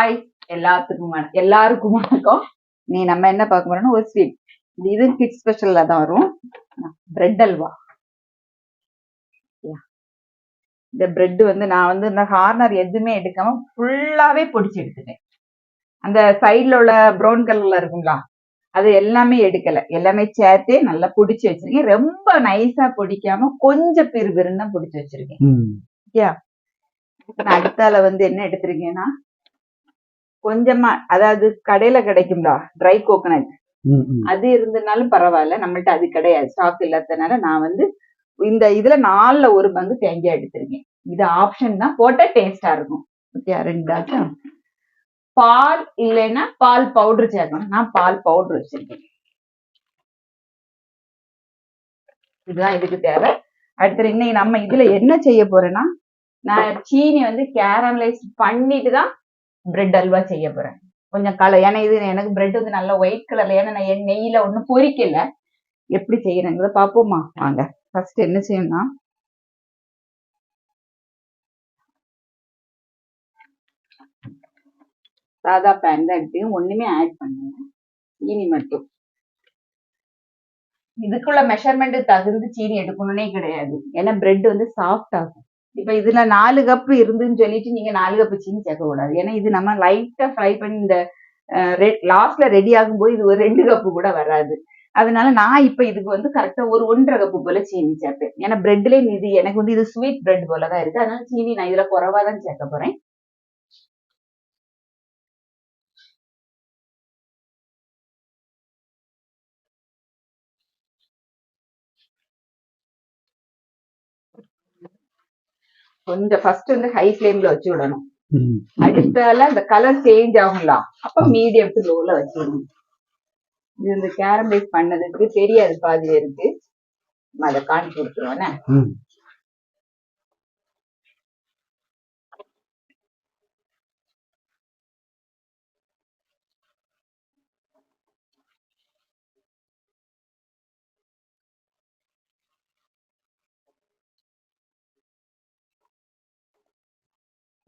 Hi எல்லாத்துக்கும் எல்லாருக்கும் வணக்கம். நீ நம்ம என்ன பார்க்க போறோம்னா ஒரு ஸ்வீட் இது கிட் ஸ்பெஷல்ல தான் வரும். பிரெட் அல்வா. இந்த பிரெட் வந்து நான் வந்து இந்த ஹார்னர் எதுவுமே எடுக்காம ஃபுல்லாவே பொடிச்சு எடுத்துட்டேன். அந்த சைடுல உள்ள ப்ரௌன் கலர்ல இருக்குங்களா அது எல்லாமே எடுக்கல. எல்லாமே சேர்த்தே நல்லா பொடிச்சு வச்சிருக்கேன். ரொம்ப நைஸா பொடிக்காம கொஞ்சம் பிறுபிறுன்னு தான் பொடிச்சு வச்சிருக்கேன். நான் அடுத்தால வந்து என்ன எடுத்திருக்கேன்னா கொஞ்சமா அதாவது கடையில கிடைக்கும்டா ட்ரை கோகனட். அது இருந்தனாலும் பரவாயில்ல நம்மள்ட்ட அது கிடையாது. ஸ்டாக் இல்லாதனால நான் வந்து இந்த இதுல நாலுல ஒரு பங்கு தேங்காய் எடுத்திருக்கேன். இது ஆப்ஷன் தான் போட்டா டேஸ்டா இருக்கும். ஓகே பால் இல்லைன்னா பால் பவுடர் சேர்க்கணும். நான் பால் பவுடர் வச்சிருக்கேன். இதுதான் இதுக்கு தேவை. அடுத்து இன்னைக்கு நம்ம இதுல என்ன செய்ய போறேன்னா நான் சீனி வந்து கேரமலைஸ் பண்ணிட்டு தான் பிரெட் அல்வா செய்ய போறேன். கொஞ்சம் கலர் ஏன்னா இது எனக்கு பிரெட் வந்து நல்லா ஒயிட் கலர்ல ஏன்னா நான் என் நெய்யில ஒன்றும் பொரிக்கல. எப்படி செய்யறேங்கிறத பார்ப்போமா? வாங்க. ஃபர்ஸ்ட் என்ன செய்யணும்னா சாதா பேன் தான் எடுத்து ஒண்ணுமே ஆட் பண்ணுங்க சீனி மட்டும். இதுக்குள்ள மெஷர்மெண்ட் தகுந்து சீனி எடுக்கணும்னே கிடையாது. ஏன்னா பிரெட் வந்து சாஃப்ட் ஆகும். இப்போ இதுல நாலு கப் இருந்துன்னு சொல்லிட்டு நீங்க நாலு கப் சீனி சேர்க்கக்கூடாது ஏன்னா இது நம்ம லைட்டா ஃப்ரை பண்ணி இந்த லாஸ்ட்ல ரெடி ஆகும்போது இது ஒரு ரெண்டு கப்பு கூட வராது. அதனால நான் இப்போ இதுக்கு வந்து கரெக்டா ஒரு ஒன்றரை கப்பு போல சீனி சேர்ப்பேன். ஏன்னா பிரெட்லேயே இது எனக்கு வந்து இது ஸ்வீட் பிரெட் போல தான் இருக்கு. அதனால சீனி நான் இதுல குறைவா தான் சேர்க்க போறேன். கொஞ்சம் ஃபர்ஸ்ட் வந்து ஹை ஃப்ளேம்ல வச்சு விடணும். அடுத்தால அந்த கலர் சேஞ்ச் ஆகும்ல அப்ப மீடியம் டு லோல வச்சிடணும் இது இந்த கேரமலைஸ் பண்ணதுக்கு தெரியாது பாதி இருக்கு. அதை காட்டி கொடுத்துருவோண்ணே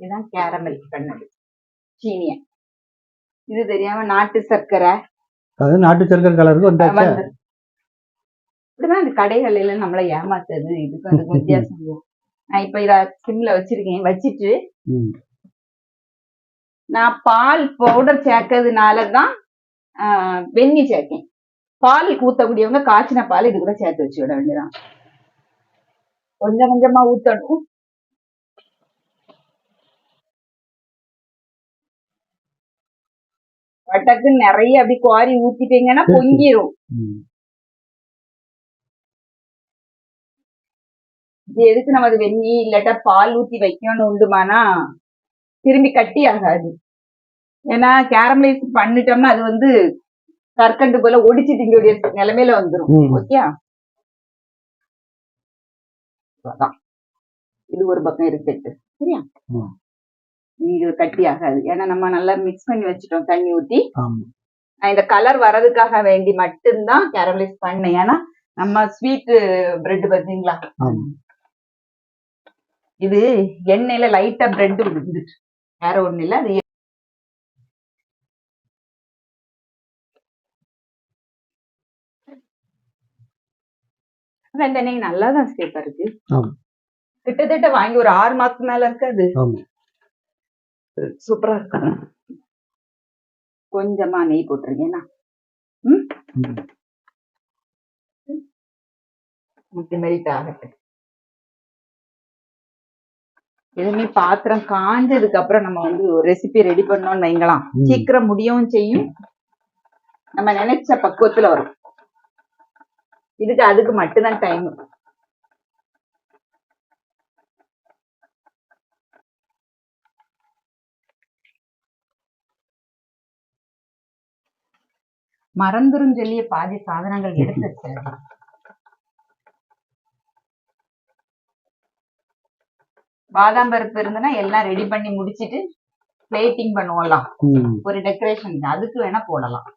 இதுதான் கேரமல் பண்ணது சீனிய. இது தெரியாம நாட்டு சர்க்கரை. அது நாட்டு சர்க்கரை கலருக்கு வந்தாச்சா வந்து இப்படிதான் இந்த கடைகள்ல நம்மள ஏமாத்துறது. இதுக்கு அதுக்கு வித்தியாசம். நான் இப்ப இத சிம்ல வச்சிருக்கேன். வச்சிட்டு. நான் பால் பவுடர் சேர்க்கறதுனாலதான் ஆஹ், வெந்நி சேர்க்கேன். பால் ஊத்தக்கூடியவங்க காய்ச்சின பால் இது கூட சேர்த்து வச்சு விட வேண்டியதான் கொஞ்சம் கொஞ்சமா ஊத்தணும். பட்டக்கு நிறைய அப்படி குவாரி ஊத்திட்டீங்கன்னா பொங்கிரும். இது எதுக்கு நம்ம அது வெந்நி இல்லாட்டா பால் ஊத்தி வைக்கணும்னு உண்டுமானா திரும்பி கட்டி ஆகாது ஏன்னா கேரமலைஸ் பண்ணிட்டோம்னா அது வந்து கற்கண்டு போல ஒடிச்சு திங்கக்கூடிய நிலைமையில வந்துரும் ம். ஓகே. இது ஒரு பக்கம் இருக்கட்டு சரியா. இது கட்டி ஆகாது. ஏன்னா நம்ம நல்லா மிக்ஸ் பண்ணி வச்சுட்டோம் தண்ணி ஊத்தி. இந்த கலர் வர்றதுக்காக வேண்டி மட்டும்தான் கேரமலைஸ் பண்ணேன். ஏன்னா நம்ம ஸ்வீட் பிரெட் பார்த்தீங்களா. இது எண்ணெயில லைட்டா பிரெட் விழுந்துட்டு வேற ஒண்ணு இல்ல. அது எண்ணெய் நல்லா தான் ஸ்டேப்பா இருக்கு. கிட்டத்தட்ட வாங்கி ஒரு ஆறு மாசத்துக்கு மேல இருக்காது. சூப்பரா இருக்கு. கொஞ்சமா நெய் போட்டிருக்கேன்னா ம். முட்டி மெல்ட் ஆகட்டும் எதுவுமே பாத்திரம் காஞ்சதுக்கு அப்புறம் நம்ம வந்து ஒரு ரெசிபி ரெடி பண்ணோம்னு வைங்களாம். சீக்கிரம் முடியவும் செய்யும். நம்ம நினைச்ச பக்குவத்துல வரும். இதுக்கு அதுக்கு மட்டும்தான் டைம் மறந்துரும் சொல்லிய பாதி சாதனங்கள் எடுத்து வச்சிருக்கேன் பாதாம் பருப்பு இருந்ததுன்னா எல்லாம் ரெடி பண்ணி முடிச்சிட்டு பிளேட்டிங் பண்ணுவோம்லாம். ஒரு டெக்கரேஷன் அதுக்கு வேணா போடலாம்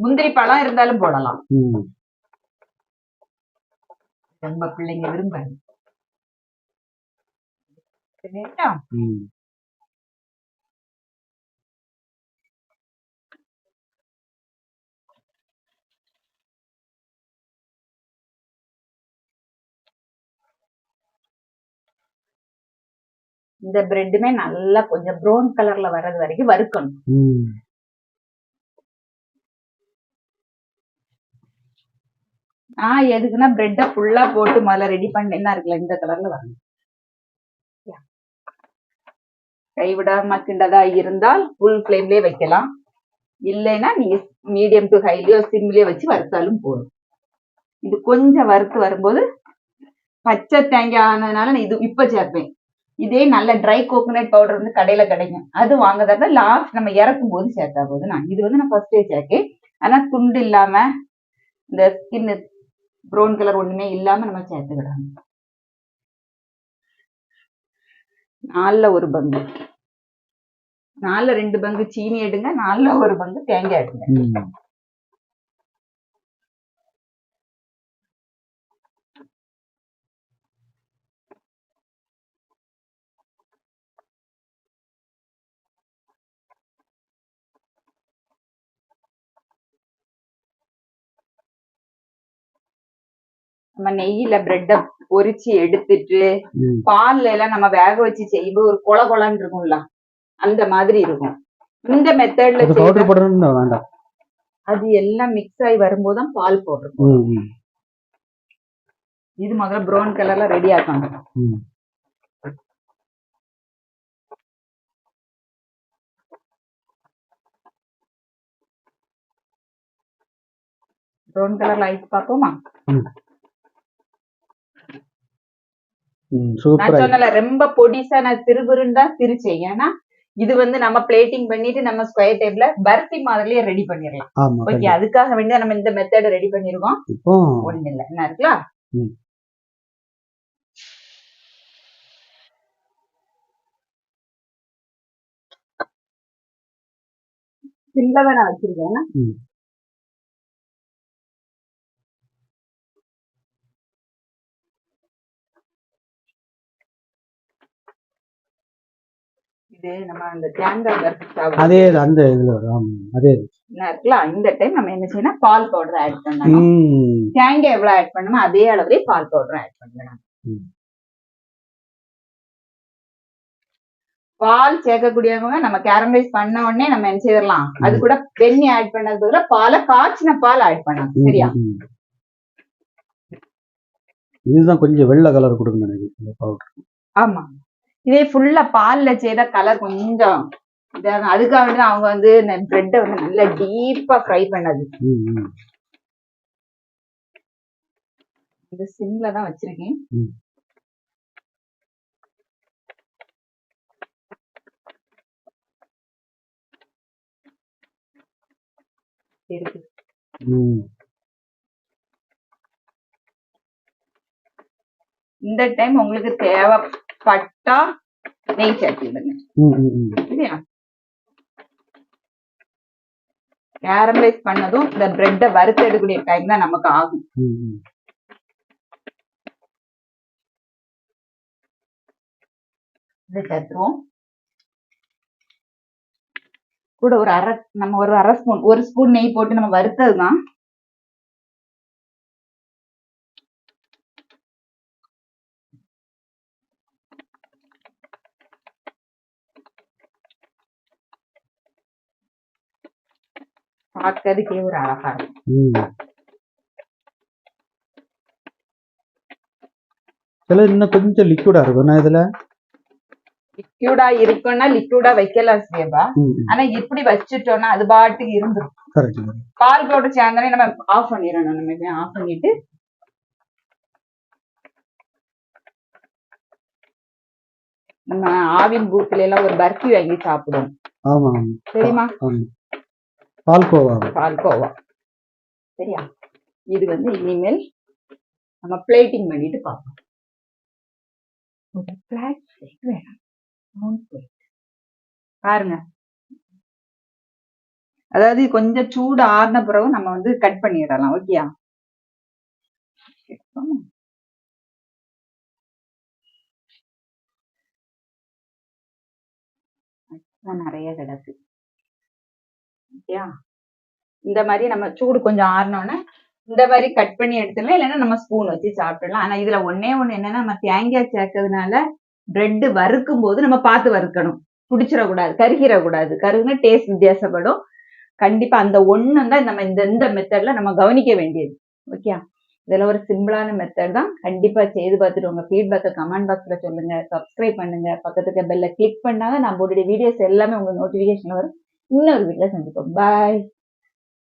முந்திரி பழம் இருந்தாலும் போடலாம். ரொம்ப பிள்ளைங்க விரும்பாது சரியா? இந்த பிரெட்டுமே நல்லா கொஞ்சம் ப்ரௌன் கலர்ல வர்றது வரைக்கும் வறுக்கணும். நான் எதுக்குன்னா பிரெட்டை ஃபுல்லா போட்டு முதல்ல ரெடி பண்ணேன்னா இருக்குல்ல இந்த கலர்ல வரணும் கைவிடாம கிண்டதா இருந்தால் ஃபுல் ஃப்ளேம்லயே வைக்கலாம். இல்லைன்னா நீங்க மீடியம் டு ஹைலயோ சிம்லயோ வச்சு வறுத்தாலும் போதும். இது கொஞ்சம் வறுத்து வரும்போது பச்சை தேங்காய் ஆனதுனால நான் இது இப்ப சேர்ப்பேன். இதே நல்ல ட்ரை கோகோனட் பவுடர் வந்து கடையில கிடைக்கும். அது வாங்குறதா லாஸ்ட் நம்ம இறக்கும் போது சேர்த்தா போது நான் இது வந்து நான் ஃபர்ஸ்டே சேர்க்கேன் ஆனா துண்டு இல்லாம இந்த ஸ்கின் ப்ரௌன் கலர் ஒண்ணுமே இல்லாம நம்ம சேர்த்துக்கிடலாம் நாலுல ஒரு பங்கு. நாலுல ரெண்டு பங்கு சீனி எடுங்க நாலுல ஒரு பங்கு தேங்காய் எடுங்க. நம்ம நெய்யில பிரெட்டை பொரிச்சு எடுத்துட்டு பால்ல எல்லாம் நம்ம வேக வச்சு செய்யும்போது ஒரு கொல கொலன்னு இருக்கும்ல அந்த மாதிரி இருக்கும். இந்த மெத்தட்ல அது எல்லாம் மிக்ஸ் ஆகி வரும்போது தான் பால் போடுறோம் இது முதல்ல ப்ரௌன் கலர்ல ரெடி ஆக்கணும். ப்ரௌன் கலர்ல ஆயிட்டு பார்ப்போமா ம் நான் சொன்னல ரொம்ப பொடிசா நான் திருகுருன்னு தான் திரிச்சேன். ஏன்னா இது வந்து நம்ம பிளேட்டிங் பண்ணிட்டு நம்ம ஸ்கொயர் டேபிள்ல பர்ஃபி மாதிரிலேயே ரெடி பண்ணிடலாம். ஓகே. அதுக்காக வேண்டி தான் நம்ம இந்த மெத்தட் ரெடி பண்ணிருக்கோம். ஒண்ணு இல்ல. என்ன இருக்கலாம். சில்லவை நான் வச்சிருக்கேன். இது நம்ம அந்த தேங்காய் சாப்பிடுறோம் அதே அந்த இதுல அதே இருக்கலாம். இந்த டைம் நம்ம என்ன செய்யணும் பால் பவுடர் ஆட் பண்ணணும் தேங்காய் எவ்வளவு ஆட் பண்ணணுமோ அதே அளவுலயே பால் பவுடர் ஆட் பண்ணணும். பால் சேர்க்கக்கூடியவங்க நம்ம கேரமலைஸ் பண்ண உடனே நம்ம என்ன செய்யலாம் அது கூட வெண்ணி ஆட் பண்ணது பதிலா பாலை காய்ச்சின பால் ஆட் பண்ணலாம். சரியா. இதுதான் கொஞ்சம் வெள்ளை கலர் கொடுக்கணும் ஆமா. இதே ஃபுல்லா பால்ல செய்த கலர் கொஞ்சம். அதுக்காக வேண்டி அவங்க வந்து இந்த பிரெட்டை வந்து நல்லா டீப்பா ஃப்ரை பண்ணது. இந்த சிம்ல தான் வச்சிருக்கேன். இருக்கு. இந்த டைம் உங்களுக்கு தேவைப்பட்டா நெய் ம் சரியா கேரமலைஸ் பண்ணதும் இந்த பிரெட்டை வறுத்து எடுக்கக்கூடிய டைம் தான் நமக்கு ஆகும் இதை சேர்த்துருவோம் கூட ஒரு அரை நம்ம ஒரு அரை ஸ்பூன் ஒரு ஸ்பூன் நெய் போட்டு நம்ம வறுத்தது தான் பார்க்கறதுக்கே ஒரு அழகா இருக்கும் சில இன்னும் கொஞ்சம் லிக்விடா இருக்கும் இதுல லிக்யூடா இருக்குன்னா லிக்யூடா வைக்கலாம் சேபா ஆனா இப்படி வச்சுட்டோம்னா அது பாட்டுக்கு இருந்துரும் பால் பவுடர் சேர்ந்தோடனே நம்ம ஆஃப் பண்ணிடணும் நம்ம ஆஃப் பண்ணிட்டு நம்ம ஆவின் பூத்துல எல்லாம் ஒரு பர்ஃபி வாங்கி சாப்பிடுவோம் தெரியுமா பால்கோவா. பால்கோவா. சரியா? இது வந்து இனிமேல் நம்ம பிளேட்டிங் பண்ணிட்டு பார்ப்போம். வேணும். பாருங்க. அதாவது கொஞ்சம் சூடு ஆறின பிறகு நம்ம வந்து கட் பண்ணிடலாம் ஓகேயா நிறைய கிடக்கு. ஓகேயா இந்த மாதிரி நம்ம சூடு கொஞ்சம் ஆறினோன்னே இந்த மாதிரி கட் பண்ணி எடுத்துடலாம். இல்லைன்னா நம்ம ஸ்பூன் வச்சு சாப்பிடலாம். ஆனா இதுல ஒன்னே ஒண்ணு என்னன்னா நம்ம தேங்காய் சேர்க்கறதுனால பிரெட் வறுக்கும் போது நம்ம பார்த்து வறுக்கணும். பிடிச்சிடக்கூடாது கருகிடக்கூடாது. கருகுனா டேஸ்ட் வித்தியாசப்படும். கண்டிப்பா அந்த ஒண்ணும் தான் நம்ம இந்த இந்த மெத்தட்ல நம்ம கவனிக்க வேண்டியது. ஓகே இதெல்லாம் ஒரு சிம்பிளான மெத்தட் தான். கண்டிப்பா செய்து பார்த்துட்டு உங்க ஃபீட்பேக்கை கமெண்ட் பாக்ஸ்ல சொல்லுங்க. சப்ஸ்கிரைப் பண்ணுங்க. பக்கத்துக்கு பெல்ல கிளிக் பண்ணாங்க நான் போட்டுடைய வீடியோஸ் எல்லாமே உங்க நோட்டிபிகேஷன் வரும். இன்னொரு வீடியோல சந்திப்போம் பாய்